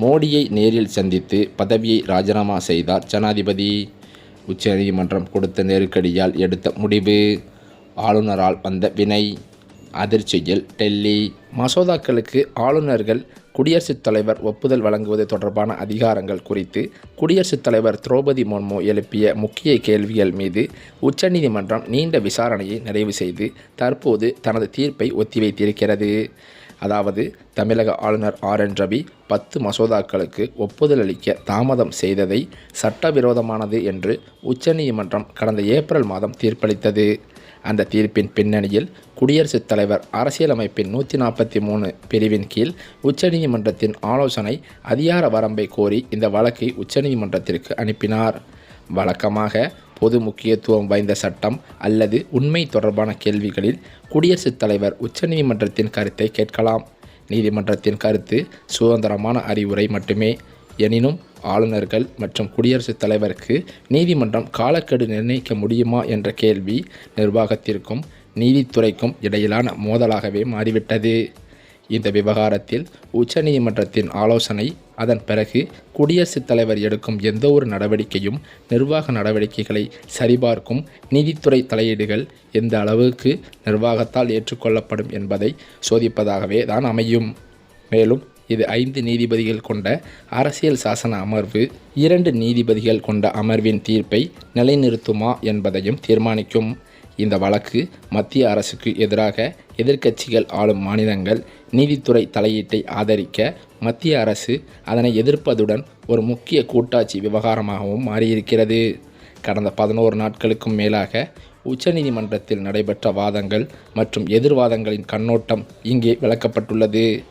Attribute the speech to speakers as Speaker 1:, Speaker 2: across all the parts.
Speaker 1: மோடியை நேரில் சந்தித்து பதவியை ராஜினாமா செய்தார் ஜனாதிபதி. உச்சநீதிமன்றம் கொடுத்த நெருக்கடியால் எடுத்த முடிவு. ஆளுநரால் வந்த வினை. அதிர்ச்சியில் டெல்லி. மசோதாக்களுக்கு ஆளுநர்கள் குடியரசுத் தலைவர் ஒப்புதல் வழங்குவது தொடர்பான அதிகாரங்கள் குறித்து குடியரசுத் தலைவர் திரௌபதி முர்மு எழுப்பிய முக்கிய கேள்விகள் மீது உச்சநீதிமன்றம் நீண்ட விசாரணையை நிறைவு செய்து தற்போது தனது தீர்ப்பை ஒத்திவைத்திருக்கிறது. அதாவது தமிழக ஆளுநர் ஆர் என் ரவி பத்து மசோதாக்களுக்கு ஒப்புதல் அளிக்க தாமதம் செய்ததை சட்டவிரோதமானது என்று உச்சநீதிமன்றம் கடந்த ஏப்ரல் மாதம் தீர்ப்பளித்தது. அந்த தீர்ப்பின் பின்னணியில் குடியரசுத் தலைவர் அரசியலமைப்பின் நூற்றி நாற்பத்தி மூணு பிரிவின் கீழ் உச்சநீதிமன்றத்தின் ஆலோசனை அதிகார வரம்பை கோரி இந்த வழக்கை உச்சநீதிமன்றத்திற்கு அனுப்பினார். வழக்கமாக பொது முக்கியத்துவம் வாய்ந்த சட்டம் அல்லது உண்மை தொடர்பான கேள்விகளில் குடியரசுத் தலைவர் உச்சநீதிமன்றத்தின் கருத்தை கேட்கலாம். நீதிமன்றத்தின் கருத்து சுதந்திரமான அறிவுரை மட்டுமே. எனினும் ஆளுநர்கள் மற்றும் குடியரசுத் தலைவருக்கு நீதிமன்றம் காலக்கெடு நிர்ணயிக்க முடியுமா என்ற கேள்வி நிர்வாகத்திற்கும் நீதித்துறைக்கும் இடையிலான மோதலாகவே மாறிவிட்டது. இந்த விவகாரத்தில் உச்சநீதிமன்றத்தின் ஆலோசனை அதன் பிறகு குடியரசுத் தலைவர் எடுக்கும் எந்த ஒரு நடவடிக்கையும் நிர்வாக நடவடிக்கைகளை சரிபார்க்கும் நீதித்துறை தலையீடுகள் எந்த அளவுக்கு நிர்வாகத்தால் ஏற்றுக்கொள்ளப்படும் என்பதை சோதிப்பதாகவே தான் அமையும். மேலும் இது ஐந்து நீதிபதிகள் கொண்ட அரசியல் சாசன அமர்வு இரண்டு நீதிபதிகள் கொண்ட அமர்வின் தீர்ப்பை நிலைநிறுத்துமா என்பதையும் தீர்மானிக்கும். இந்த வழக்கு மத்திய அரசுக்கு எதிராக எதிர்க்கட்சிகள் ஆளும் மாநிலங்கள் நீதித்துறை தலையீட்டை ஆதரிக்க மத்திய அரசு அதனை எதிர்ப்பதுடன் ஒரு முக்கிய கூட்டாட்சி விவகாரமாகவும் மாறியிருக்கிறது. கடந்த பதினோரு நாட்களுக்கும் மேலாக உச்சநீதிமன்றத்தில் நடைபெற்ற வாதங்கள் மற்றும் எதிர்வாதங்களின் கண்ணோட்டம் இங்கே விளக்கப்பட்டுள்ளது.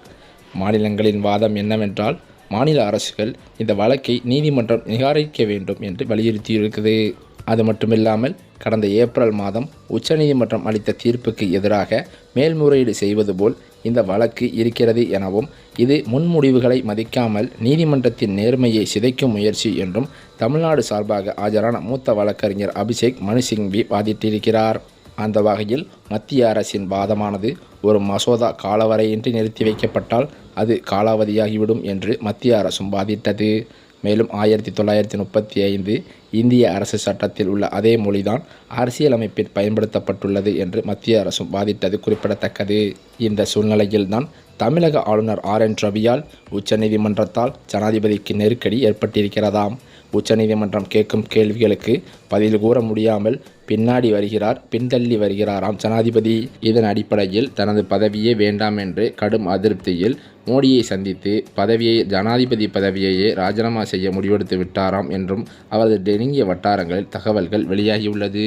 Speaker 1: மாநிலங்களின் வாதம் என்னவென்றால் மாநில அரசுகள் இந்த வழக்கை நீதிமன்றம் நிகாரிக்க வேண்டும் என்று வலியுறுத்தியிருக்குது அது மட்டுமில்லாமல் கடந்த ஏப்ரல் மாதம் உச்சநீதிமன்றம் அளித்த தீர்ப்புக்கு எதிராக மேல்முறையீடு செய்வது போல் இந்த வழக்கு இருக்கிறது எனவும் இது முன்முடிவுகளை மதிக்காமல் நீதிமன்றத்தின் நேர்மையை சிதைக்கும் முயற்சி என்றும் தமிழ்நாடு சார்பாக ஆஜரான மூத்த வழக்கறிஞர் அபிஷேக் மனு சிங்வி வாதிட்டிருக்கிறார். அந்த வகையில் மத்திய அரசின் வாதமானது ஒரு மசோதா காலவரையின்றி நிறுத்தி வைக்கப்பட்டால் அது காலாவதியாகிவிடும் என்று மத்திய அரசும் வாதிட்டது. மேலும் ஆயிரத்தி தொள்ளாயிரத்தி முப்பத்தி ஐந்து இந்திய அரசு சட்டத்தில் உள்ள அதே மொழிதான் அரசியலமைப்பில் பயன்படுத்தப்பட்டுள்ளது என்று மத்திய அரசும் வாதிட்டது குறிப்பிடத்தக்கது. இந்த சூழ்நிலையில்தான் தமிழக ஆளுநர் ஆர். என். ரவியால் உச்சநீதிமன்றத்தால் ஜனாதிபதிக்கு நெருக்கடி ஏற்பட்டிருக்கிறதாம். உச்சநீதிமன்றம் கேட்கும் கேள்விகளுக்கு பதில் கூற முடியாமல் பின்னாடி வருகிறார் பின்தள்ளி வருகிறாராம் ஜனாதிபதி. இதன் அடிப்படையில் தனது பதவியே வேண்டாம் என்று கடும் அதிருப்தியில் மோடியை சந்தித்து பதவியை ஜனாதிபதி பதவியையே ராஜினாமா செய்ய முடிவெடுத்து விட்டாராம் என்றும் அவரது நெருங்கிய வட்டாரங்களில் தகவல்கள் வெளியாகியுள்ளது.